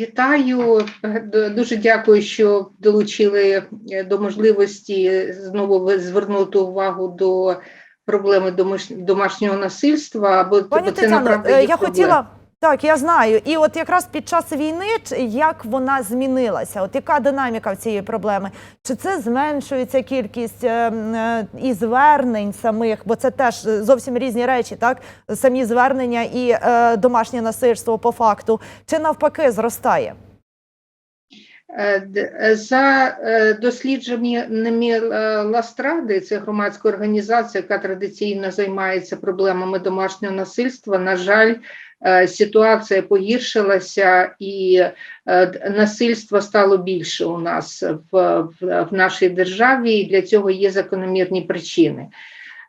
Вітаю, дуже дякую, що долучили е, до можливості знову звернути увагу до проблеми домаш- домашнього насильства. Бо, Пані бо це направду е, я проблема. хотіла. Так, я знаю. І от якраз під час війни, як вона змінилася? От яка динаміка в цієї проблеми? Чи це зменшується кількість е, е, і звернень самих? Бо це теж е, зовсім різні речі, так? Самі звернення і е, домашнє насильство по факту. Чи навпаки зростає? Е, е, За е, дослідженнями Ластради, це громадська організація, яка традиційно займається проблемами домашнього насильства. На жаль, ситуація погіршилася і насильства стало більше у нас в, в, в нашій державі, і для цього є закономірні причини.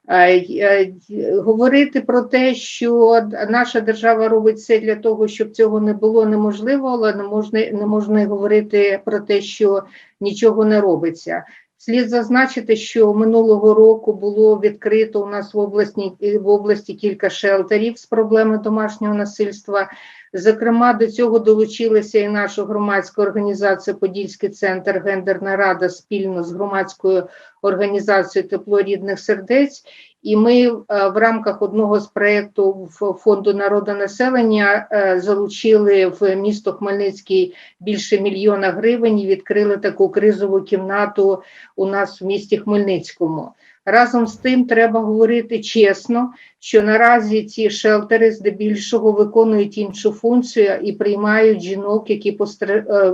Е, е, Говорити про те, що наша держава робить все для того, щоб цього не було неможливо, але не можна не можна говорити про те, що нічого не робиться. Слід зазначити, що минулого року було відкрито у нас в області в області кілька шелтерів з проблеми домашнього насильства. Зокрема, до цього долучилася і наша громадська організація Подільський центр Гендерна рада спільно з громадською організацією Тепло рідних сердець. І ми е, в рамках одного з проєктів фонду народонаселення е, залучили в місто Хмельницький більше мільйона гривень і відкрили таку кризову кімнату у нас в місті Хмельницькому. Разом з тим треба говорити чесно, що наразі ці шелтери здебільшого виконують іншу функцію і приймають жінок, які постра... е,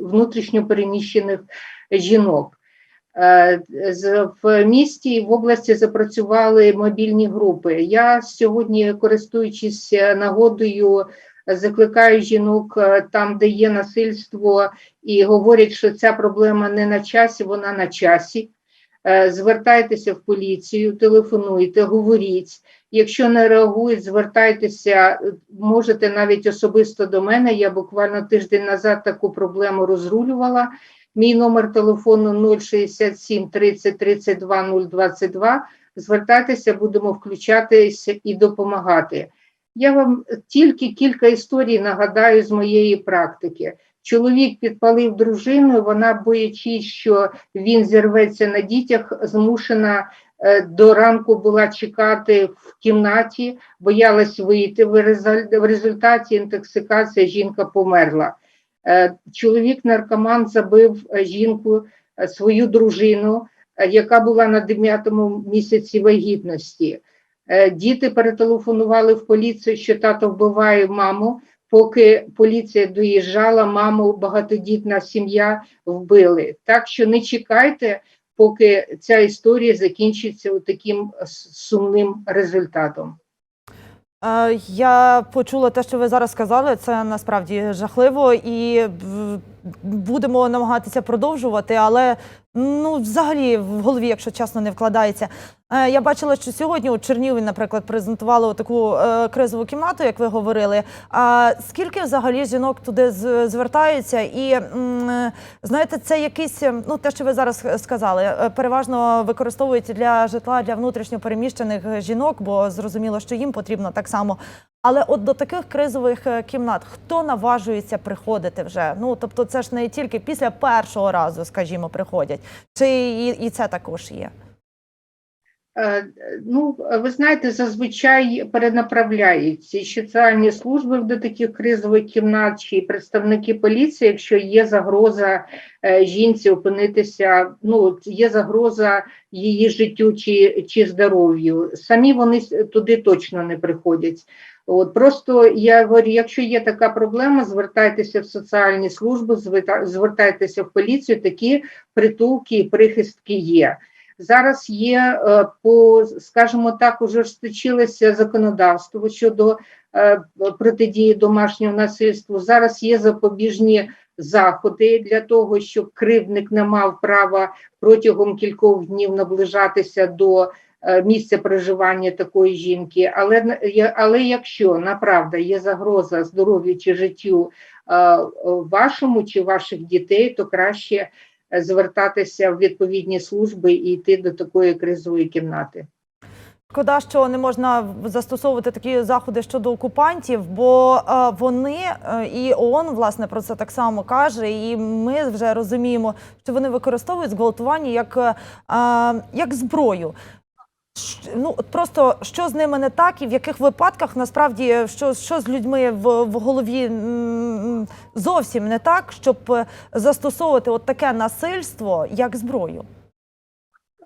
внутрішньо переміщених жінок. Е, В місті і в області запрацювали мобільні групи. Я сьогодні, користуючись е, нагодою, закликаю жінок е, там, де є насильство, і говорять, що ця проблема не на часі, вона на часі. Звертайтеся в поліцію, телефонуйте, говоріть. Якщо не реагують, звертайтеся, можете навіть особисто до мене. Я буквально тиждень назад таку проблему розрулювала. Мій номер телефону 067 30 32 022. Звертайтеся, будемо включатися і допомагати. Я вам тільки кілька історій нагадаю з моєї практики. Чоловік підпалив дружину, вона, боячись, що він зірветься на дітях, змушена е, до ранку була чекати в кімнаті, боялась вийти. В результаті інтоксикація жінка померла. Е, Чоловік наркоман забив е, жінку, е, свою дружину, яка була на 9 місяці вагітності. Діти перетелефонували в поліцію, що тато вбиває маму. Поки поліція доїжджала, маму багатодітна сім'я вбили. Так що не чекайте, поки ця історія закінчиться таким сумним результатом. Е, Я почула те, що ви зараз сказали. Це насправді жахливо, і будемо намагатися продовжувати. Але ну, взагалі, в голові, якщо чесно, не вкладається. Е, Я бачила, що сьогодні у Чернігові, наприклад, презентували таку е, кризову кімнату, як ви говорили. А скільки взагалі жінок туди звертаються? І знаєте, це якийсь, е, ну те, що ви зараз сказали, е, переважно використовують для житла для внутрішньо переміщених жінок, бо зрозуміло, що їм потрібно так само. Але от до таких кризових кімнат хто наважується приходити вже? Ну тобто, це ж не тільки після першого разу, скажімо, приходять, чи і, і це також є. Е, Ну, ви знаєте, зазвичай перенаправляють ці соціальні служби до таких кризових кімнат чи представники поліції, якщо є загроза е, жінці опинитися, ну є загроза її життю чи, чи здоров'ю. Самі вони туди точно не приходять. От просто я говорю, якщо є така проблема, звертайтеся в соціальні служби, зверта- звертайтеся в поліцію. Такі притулки і прихистки є. Зараз є е, по, скажімо так, уже ужесточилося законодавство щодо е, протидії домашнього насильству. Зараз є запобіжні заходи для того, щоб кривдник не мав права протягом кількох днів наближатися до е, місця проживання такої жінки. Але але якщо направда є загроза здоров'ю чи життю вашому чи ваших дітей, то краще звертатися в відповідні служби і йти до такої кризової кімнати. Шкода, що не можна застосовувати такі заходи щодо окупантів, бо е, вони е, і ООН власне про це так само каже, і ми вже розуміємо, що вони використовують зґвалтування як, е, як зброю. Ну просто що з ними не так, і в яких випадках насправді що, що з людьми в, в голові зовсім не так, щоб е, застосовувати от таке насильство як зброю.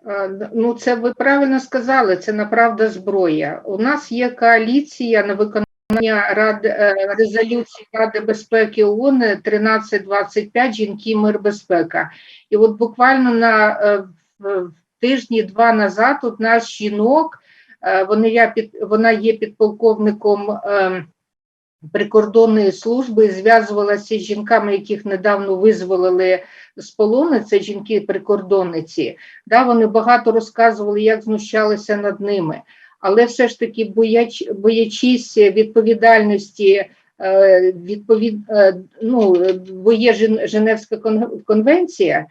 Е, Ну, це ви правильно сказали, це направда зброя. У нас є коаліція на виконання Рад, е, резолюції Ради безпеки ООН 1325 «Жінки, мир, безпека». І от буквально на в тижні-два назад одна з жінок, е, вони, я під, вона є підполковником е, прикордонної служби, зв'язувалася з жінками, яких недавно визволили з полону, це жінки-прикордонниці. Да, вони багато розказували, як знущалися над ними, але все ж таки, бояч, боячись відповідальності, е, відповід, е, ну, бо є Женевська кон- конвенція,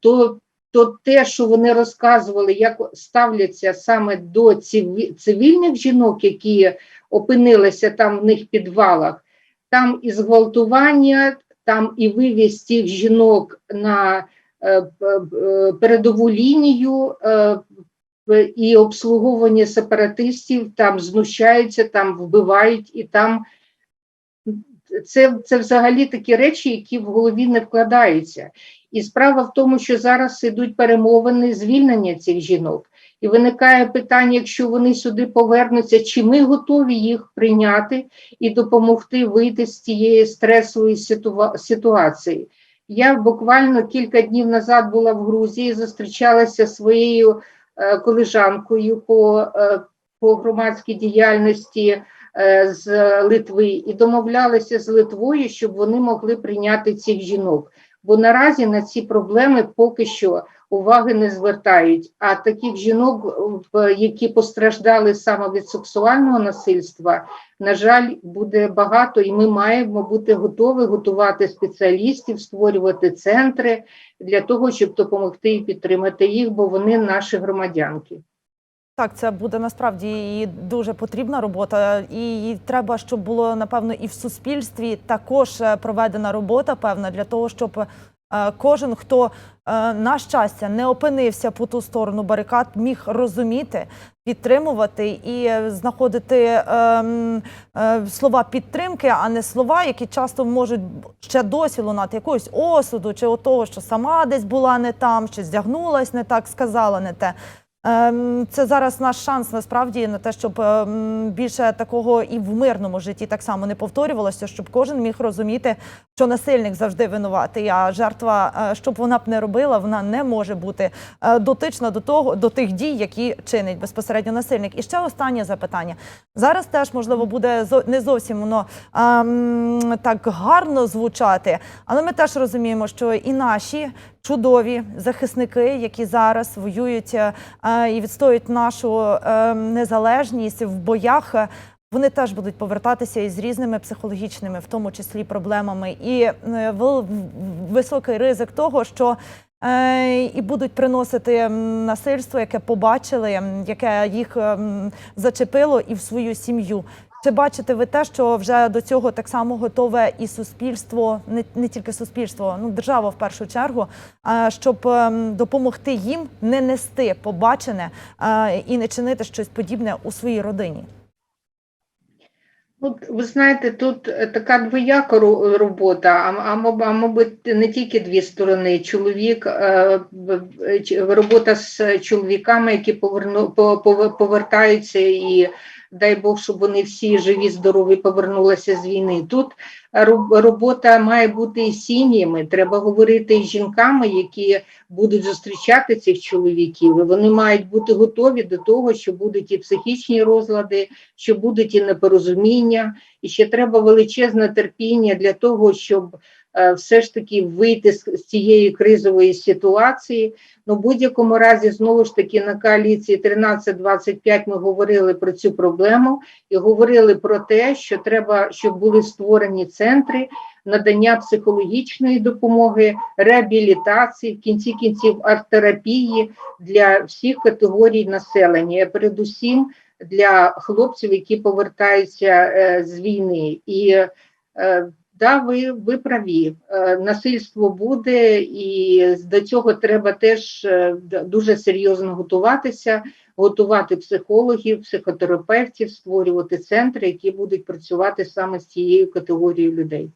то, то те, що вони розказували, як ставляться саме до цивільних жінок, які опинилися там в них підвалах, там і зґвалтування, там і вивіз цих жінок на е, п- е, передову лінію е, і обслуговування сепаратистів, там знущаються, там вбивають, і там це, це взагалі такі речі, які в голові не вкладаються. І справа в тому, що зараз ідуть перемовини звільнення цих жінок. І виникає питання, якщо вони сюди повернуться, чи ми готові їх прийняти і допомогти вийти з цієї стресової ситуації. Я буквально кілька днів назад була в Грузії, зустрічалася зі своєю е, колежанкою по, е, по громадській діяльності з Литви і домовлялися з Литвою, щоб вони могли прийняти цих жінок. Бо наразі на ці проблеми поки що уваги не звертають. А таких жінок, які постраждали саме від сексуального насильства, на жаль, буде багато, і ми маємо бути готові готувати спеціалістів, створювати центри для того, щоб допомогти і підтримати їх, бо вони наші громадянки. Так, це буде насправді і дуже потрібна робота, і треба, щоб було напевно і в суспільстві також е, проведена робота, певна для того, щоб е, кожен, хто е, на щастя не опинився по ту сторону барикад, міг розуміти, підтримувати і знаходити слова підтримки, а не слова, які часто можуть ще досі лунати якогось осуду, чи того, що сама десь була не там, чи здягнулась не так, сказала не те. Ем, Це зараз наш шанс насправді на те, щоб ем, більше такого і в мирному житті так само не повторювалося, щоб кожен міг розуміти, що насильник завжди винуватий, а жертва, е, щоб вона б не робила, вона не може бути е, дотична до того, до тих дій, які чинить безпосередньо насильник. І ще останнє запитання. Зараз теж можливо буде не зовсім воно ем, так гарно звучати, але ми теж розуміємо, що і наші чудові захисники, які зараз воюють е, і відстоюють нашу е, незалежність в боях. Вони теж будуть повертатися із різними психологічними, в тому числі проблемами, і е, високий ризик того, що і будуть приносити насильство, яке побачили, яке їх зачепило, і в свою сім'ю. Чи бачите ви те, що вже до цього так само готове і суспільство, не, не тільки суспільство, ну держава в першу чергу, щоб ем, допомогти їм не нести побачене і не чинити щось подібне у своїй родині? От ви знаєте, тут е, така двояка робота, а, а, мабуть, не тільки дві сторони. Чоловік, е, робота з чоловіками, які поверну, по- повертаються, і дай Бог, щоб вони всі живі, здорові повернулися з війни. Тут робота має бути і сім'ями. Треба говорити із жінками, які будуть зустрічати цих чоловіків. Вони мають бути готові до того, що будуть і психічні розлади, що будуть і непорозуміння, і ще треба величезне терпіння для того, щоб все ж таки вийти з, з цієї кризової ситуації. Ну, в будь-якому разі, знову ж таки, на коаліції 13-25 ми говорили про цю проблему і говорили про те, що треба, щоб були створені центри, надання психологічної допомоги, реабілітації, в кінці кінців арт-терапії для всіх категорій населення, передусім для хлопців, які повертаються е, з війни. І е, да, ви, ви праві, е, насильство буде, і до цього треба теж е, дуже серйозно готуватися, готувати психологів, психотерапевтів, створювати центри, які будуть працювати саме з цією категорією людей.